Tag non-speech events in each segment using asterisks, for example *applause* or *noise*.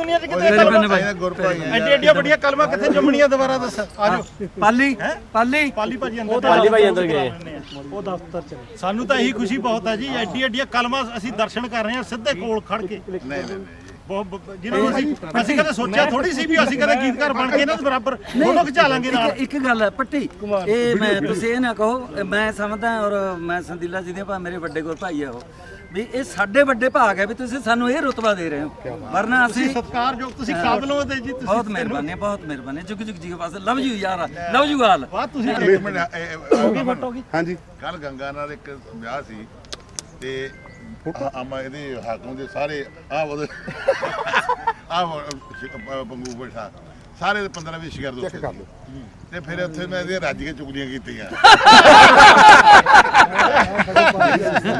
ਦੁਨੀਆ 'ਚ ਕਿਤੇ ਮੇਰੇ ਕਲਮਾਂ ਬੰਨੇ ਭਾਈ ਗੁਰਪਾਈ ਐਡੀ ਐਡੀਆਂ ਵੱਡੀਆਂ ਕਲਮਾਂ ਕਿੱਥੇ ਜੰਮਣੀਆਂ ਦੁਬਾਰਾ ਦੱਸ। ਆਜੋ। ਪਾਲੀ ਪਾਲੀ। ਪਾਲੀ ਭਾਜੀ ਅੰਦਰ ਪਾਲੀ ਭਾਈ ਅੰਦਰ ਗਏ। ਉਹ ਦਫ਼ਤਰ ਚ ਸਾਨੂੰ ਤਾਂ ਇਹੀ ਖੁਸ਼ੀ ਬਹੁਤ ਹੈ ਜੀ ਐਡੀ ਐਡੀਆਂ ਕਲਮਾਂ ਅਸੀਂ ਦਰਸ਼ਨ ਕਰ ਰਹੇ ਹਾਂ ਸਿੱਧੇ ਕੋਲ ਖੜ ਕੇ। ਨਹੀਂ ਨਹੀਂ ਨਹੀਂ। ਬਹੁਤ ਬ- ਜਿਹਨਾਂ ਨੂੰ ਅਸੀਂ ਅਸੀਂ ਕਦੇ ਸੋਚਿਆ ਥੋੜੀ ਸੀ ਵੀ ਅਸੀਂ ਕਦੇ ਗੀਤਕਾਰ ਬਣ ਕੇ ਇਹਨਾਂ ਦੇ ਬਰਾਬਰ ਦੋਨੋਂ ਖਿਚਾ ਲਾਂਗੇ ਨਾਲ। ਇੱਕ ਇੱਕ ਗੱਲ ਹੈ ਪੱਟੀ ਇਹ ਮੈਂ ਤੁਸੀਂ ਇਹ ਨਾ ਕਹੋ ਮੈਂ ਸਮਝਦਾ ਔਰ ਮੈਂ ਸੰਦੀਲਾ ਜੀ ਦੇ ਭਾ ਮੇਰੇ ਵੱਡੇ ਕੋਲ ਭਾਈ ਆ ਉਹ। ਵੀ ਇਹ ਸਾਡੇ ਵੱਡੇ ਭਾਗ ਹੈ ਵੀ ਤੁਸੀਂ ਸਾਨੂੰ ਇਹ ਰੁਤਬਾ ਦੇ ਰਹੇ ਹੋ। ਵਰਨਾ ਅਸੀਂ ਸਤਿਕਾਰਯੋਗ ਤੁਸੀਂ ਕਾਬਲ ਹੋ ਤੇ ਜੀ ਤੁਸੀਂ ਬਹੁਤ ਮਿਹਰਬਾਨੀ ਬਹੁਤ ਮਿਹਰਬਾਨੀ। ਜੁਗ ਜੁਗ ਜੀ ਪਾਸ ਲਵ ਯੂ ਯਾਰ। Love you all. ਵਾਹ ਤੁਸੀਂ ਇੱਕ ਮਿੰਟ ਹਾਂਜੀ। ਕੱਲ ਗੰਗਾ ਨਾਲ ਇੱਕ ਵਿਆਹ ਸੀ ਤੇ ਆਮਾ ਇਹਦੇ ਹਾਕਮ ਦੇ ਸਾਰੇ ਆ ਉਹਦੇ ਆ ਬੰਗੂ ਬੈਠਾ। ਸਾਰੇ 15 20 ਸ਼ਿਕਾਇਤ ਚੈੱਕ ਕਰ ਲਓ। ਤੇ ਫਿਰ ਉੱਥੇ ਮੈਂ ਇਹਦੇ ਰੱਜ ਕੇ ਚੁਗਲੀਆਂ ਕੀਤੀਆਂ।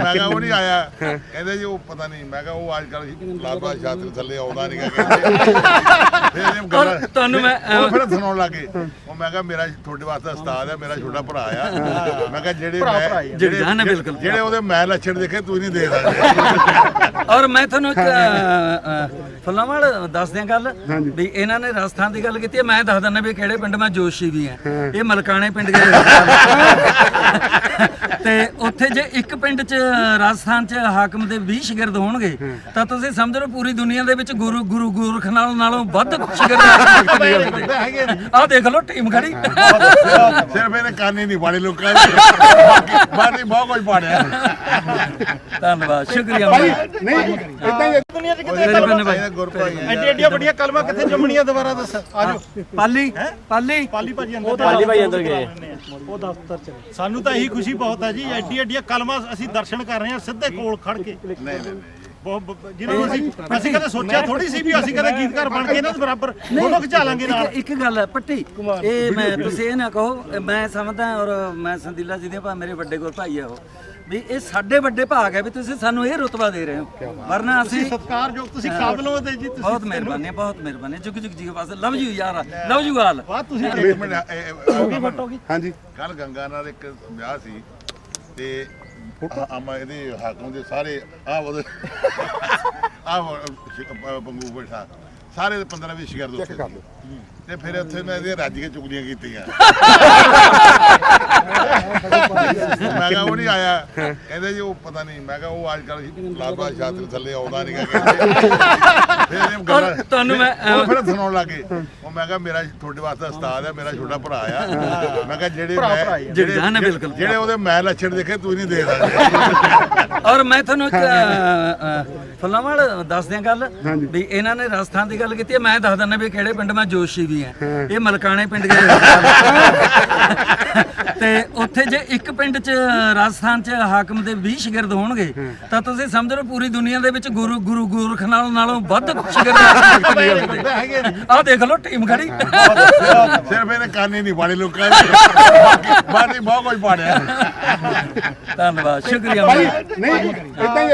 ਮੈਂ ਕਿਹਾ ਉਹ ਨਹੀਂ ਆਇਆ। ਕਹਿੰਦੇ ਜੀ ਉਹ ਪਤਾ ਨਹੀਂ ਮੈਂ ਕਿਹਾ ਉਹ ਅੱਜ ਕੱਲ ਲਾਲਬਾ ਸ਼ਾਸਤਰ ਥੱਲੇ ਆਉਂਦਾ ਨਹੀਂ ਕਹਿੰਦੇ। ਫਿਰ ਇਹ ਗੱਲਾਂ ਤੁਹਾਨੂੰ ਮੈਂ, ਫਿਰ ਸੁਣਾਉਣ ਲੱਗੇ ਉਹ ਮੈਂ ਕਿਹਾ ਮੇਰਾ ਤੁਹਾਡੇ ਵਾਸਤੇ ਉਸਤਾਦ ਹੈ ਮੇਰਾ ਛੋਟਾ ਭਰਾ ਆ। ਮੈਂ ਕਿਹਾ ਜਿਹੜੇ ਮੈਂ। ਜਿਹੜੇ ਹੈ ਬਿਲਕੁਲ। ਜਿਹੜੇ ਉਹਦੇ ਮੈਂ ਲੱਛਣ ਦੇਖੇ ਤੂੰ ਨਹੀਂ ਦੇ ਸਕਦੇ। ਔਰ ਮੈਂ ਤੁਹਾਨੂੰ ਇੱਕ ਫੁੱਲਾਂਵਾਲ ਦੱਸ ਦਿਆਂ ਗੱਲ ਵੀ ਇਹਨਾਂ ਨੇ ਰਾਜਸਥਾਨ ਦੀ ਗੱਲ ਕੀਤੀ ਹੈ, ਮੈਂ ਦੱਸ ਦਿੰਦਾ ਵੀ ਕਿਹੜੇ ਪਿੰਡ ਮੈਂ ਜੋਸ਼ੀ ਵੀ ਹਾਂ ਇਹ ਮਲਕਾਣੇ ਪਿੰਡ ਦੇ ਤੇ ਉੱਥੇ ਜੇ ਇੱਕ ਪਿੰਡ 'ਚ ਰਾਜਸਥਾਨ 'ਚ ਹਾਕਮ ਦੇ 20 ਸ਼ਾਗਿਰਦ ਹੋਣਗੇ ਤਾਂ ਤੁਸੀਂ ਸਮਝ ਲਓ ਪੂਰੀ ਦੁਨੀਆ ਦੇ ਵਿੱਚ ਗੁਰੂ ਗੁਰੂ ਗੋਰਖ ਨਾਲ ਨਾਲੋਂ ਵੱਧ ਸ਼ਾਗਿਰਦ *laughs* ਹੈਗੇ ਨੇ। ਆਹ ਦੇਖ ਲਓ ਟੀਮ ਖੜੀ। ਸਿਰਫ ਇਹਨੇ ਕਾਨੇ ਨਹੀਂ ਪਾੜੇ ਲੋਕਾਂ ਦੇ ਬਾਕੀ ਬਹੁਤ ਕੁਝ ਪਾੜਿਆ। ਧੰਨਵਾਦ ਸ਼ੁਕਰੀਆ। ਨਹੀਂ ਇਦਾਂ ਹੀ ਦੁਨੀਆ 'ਚ ਕਿਤੇ ਐਡੀ ਐਡੀਆਂ ਵੱਡੀਆਂ ਕਲਮਾਂ ਕਿੱਥੇ ਜੰਮਣੀਆਂ ਦੁਬਾਰਾ ਦੱਸ? ਆਜੋ ਪਾਲੀ ਪਾਲੀ। ਪਾਲੀ ਭਾਜੀ ਅੰਦਰ ਪਾਲੀ ਭਾਈ ਅੰਦਰ ਗਏ। ਉਹ ਦਫ਼ਤਰ ਚ। ਸਾਨੂੰ ਤਾਂ ਇਹੀ ਖੁਸ਼ੀ ਬਹੁਤ ਹੈ ਜੀ ਐਡੀ ਐਡੀਆਂ ਕਲਮਾਂ ਅਸੀਂ ਦਰਸ਼ਨ ਕਰ ਰਹੇ ਹਾਂ ਸਿੱਧੇ ਕੋਲ ਖੜ ਕੇ। ਨਹੀਂ ਨਹੀਂ ਨਹੀਂ ਬਹੁਤ ਜਿਹਨਾਂ ਨੂੰ ਅਸੀਂ ਅਸੀਂ ਕਦੇ ਸੋਚਿਆ ਥੋੜੀ ਸੀ ਵੀ ਅਸੀਂ ਕਦੇ ਗੀਤਕਾਰ ਬਣ ਕੇ ਇਹਨਾਂ ਦੇ ਬਰਾਬਰ ਦੋਨੋਂ ਖਿਚਾ ਲਾਂਗੇ ਨਾਲ। ਇੱਕ ਇੱਕ ਗੱਲ ਹੈ ਪੱਟੀ ਇਹ ਮੈਂ ਤੁਸੀਂ ਇਹ ਨਾ ਕਹੋ ਮੈਂ ਸਮਝਦਾ ਔਰ ਮੈਂ ਸੰਦੀਲਾ ਜੀ ਦੇ ਭਾ ਮੇਰੇ ਵੱਡੇ ਕੋਲ ਭਾਈ ਆ ਉਹ ਵੀ ਇਹ ਸਾਡੇ ਵੱਡੇ ਭਾਗ ਹੈ ਵੀ ਤੁਸੀਂ ਸਾਨੂੰ ਇਹ ਰੁਤਬਾ ਦੇ ਰਹੇ ਹੋ। ਵਰਨਾ ਅਸੀਂ ਸਤਿਕਾਰਯੋਗ ਤੁਸੀਂ ਕਾਬਲ ਹੋ ਤੇ ਜੀ ਤੁਸੀਂ ਬਹੁਤ ਮਿਹਰਬਾਨੀ ਬਹੁਤ ਮਿਹਰਬਾਨੀ। ਜੁਗ ਜੁਗ ਜੀ ਕੇ ਪਾਸ ਲਵ ਯੂ ਯਾਰ ਲਵ ਯੂ ਆਲ ਵਾਹ ਤੁਸੀਂ ਇੱਕ ਮਿੰਟ ਹੋਗੀ ਫਟੋ ਗਈ ਹਾਂਜੀ। ਕੱਲ ਗੰਗਾ ਨਾਲ ਇੱਕ ਵਿਆਹ ਸੀ। ਤੇ ਆਮਾ ਇਹਦੇ ਹਾਕਮ ਦੇ ਸਾਰੇ ਆ ਉਹਦੇ ਆ ਬੰਗੂ ਬੈਠਾ। ਸਾਰੇ 15 20 ਸ਼ਿਕਾਇਤ ਚੈੱਕ ਕਰ ਲਓ। ਤੇ ਫਿਰ ਉੱਥੇ ਮੈਂ ਇਹਦੇ ਰੱਜ ਕੇ ਚੁਗਲੀਆਂ ਕੀਤੀਆਂ। *laughs* ਮੈਂ ਕਿਹਾ ਉਹ ਨਹੀਂ ਆਇਆ। ਕਹਿੰਦੇ ਜੀ ਉਹ ਪਤਾ ਨਹੀਂ ਮੈਂ ਕਿਹਾ ਉਹ ਅੱਜ ਕੱਲ ਲਾਲਬਾ ਸ਼ਾਸਤਰ ਥੱਲੇ ਆਉਂਦਾ ਨਹੀਂ। ਕਹਿੰਦੇ। ਫਿਰ ਇਹ ਗੱਲਾਂ ਤੁਹਾਨੂੰ ਮੈਂ, ਉਹ ਫਿਰ ਸੁਣਾਉਣ ਲੱਗੇ ਉਹ ਮੈਂ ਕਿਹਾ ਮੇਰਾ ਤੁਹਾਡੇ ਵਾਸਤੇ ਉਸਤਾਦ ਹੈ ਮੇਰਾ ਛੋਟਾ ਭਰਾ ਆ। ਮੈਂ ਕਿਹਾ ਜਿਹੜੇ ਮੈਂ ਆ। ਜਿਹੜੇ- ਜਗਜਾਨ ਹੈ ਬਿਲਕੁਲ। ਜਿਹੜੇ ਉਹਦੇ ਮੈਂ ਲੱਛਣ ਦੇਖੇ ਤੂੰ ਨਹੀਂ ਦੇ ਸਕਦੇ। ਔਰ ਮੈਂ ਤੁਹਾਨੂੰ ਇੱਕ ਫੁੱਲਾਂਵਾਲ ਦੱਸ ਦਿਆਂ ਗੱਲ। ਵੀ ਇਹਨਾਂ ਨੇ ਰਾਜਸਥਾਨ ਦੀ ਗੱਲ ਕੀਤੀ ਹੈ, ਮੈਂ ਦੱਸ ਦਿੰਦਾ ਵੀ ਕਿਹੜੇ ਪਿੰਡ ਮੈਂ ਜੋਸ਼ੀ ਵੀ ਹਾਂ। ਇਹ ਮਲਕਾਣੇ ਪਿੰਡ ਦੇ ਤੇ ਉੱਥੇ ਜੇ ਇੱਕ ਪਿੰਡ 'ਚ ਰਾਜਸਥਾਨ 'ਚ ਹਾਕਮ ਦੇ 20 ਸ਼ਾਗਿਰਦ ਹੋਣਗੇ ਤਾਂ ਤੁਸੀਂ ਸਮਝ ਲਓ ਪੂਰੀ ਦੁਨੀਆ ਦੇ ਵਿੱਚ ਗੁਰੂ ਗੁਰੂ ਗੋਰਖ ਨਾਲ ਨਾਲੋਂ ਵੱਧ ਸ਼ਾਗਿਰਦ ਨੇ। ਆਹ ਦੇਖ ਲਓ ਟੀਮ ਖੜੀ। ਸਿਰਫ ਇਹਨੇ ਕਾਨੇ ਨਹੀਂ ਪਾੜੇ ਲੋਕਾਂ ਦੇ ਬਾਕੀ ਬਹੁਤ ਕੁਝ ਪਾੜਿਆ। ਧੰਨਵਾਦ ਸ਼ੁਕਰੀਆ ਭਾਈ। ਨਹੀਂ ਇਦਾਂ ਹੀ